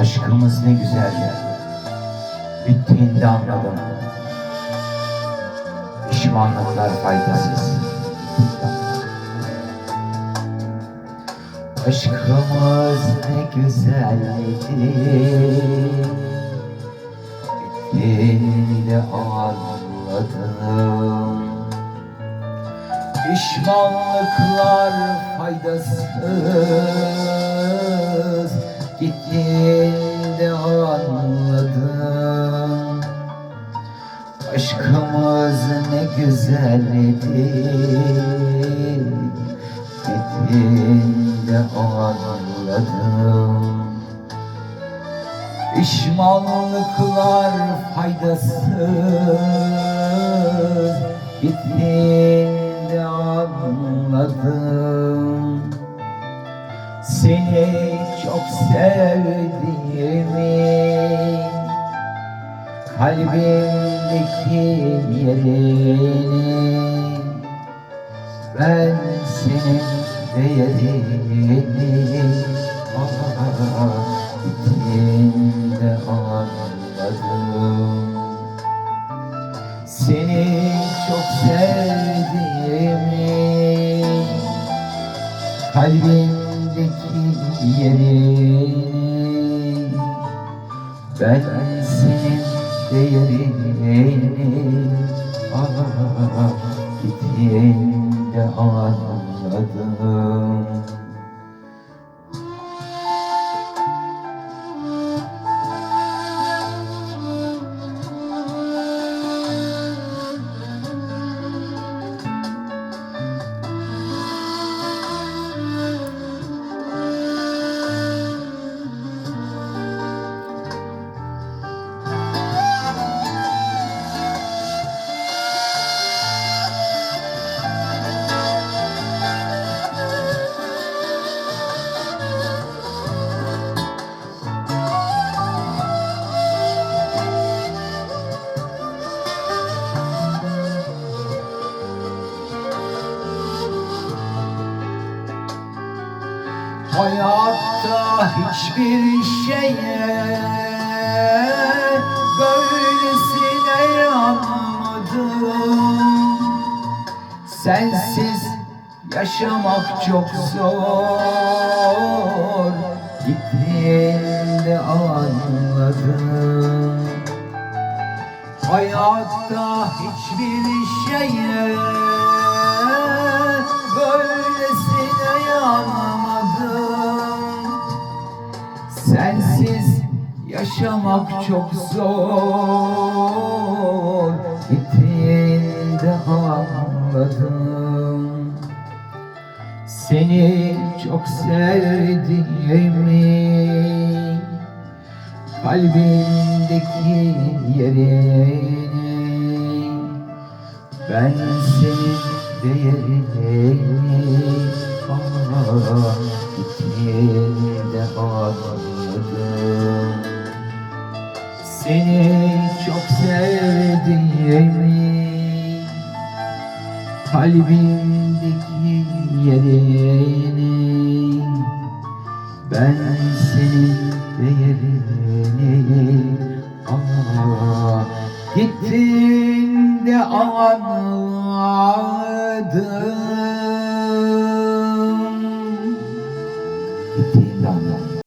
Aşkımız ne güzel geldi. Bittiğinde anladım. Pişmanlıklar faydasız. Aşkımız ne güzeldi. Bittiğinde anladım. Pişmanlıklar faydasız Gittiğinde ne güzeldi Bittiğinde anladım. Pişmanlıklar faydasız Gittiğinde anladım. Seni çok sevdiğimi Kalbimdeki yerini Ben senin değerini ah, Gittiğinde anladım. Seni çok sevdiğimi Kalbimdeki yerini Ben senin değerini ah, Gittiğinde anladım Hayatta hiçbir şeye böylesine yanmadım Sensiz yaşamak çok zor. Gittiğinde anladım. Hayatta hiçbir şeye böylesine yanmadım yaşamak çok zor. Gittiğinde anladım. Seni çok sevdiğimi Kalbimdeki yerini Ben senin değerini ah, Gittiğinde anladım Seni çok sevdiğimi Kalbimdeki yerini Ben senin değerini Gittiğinde anladım Gittiğinde anladım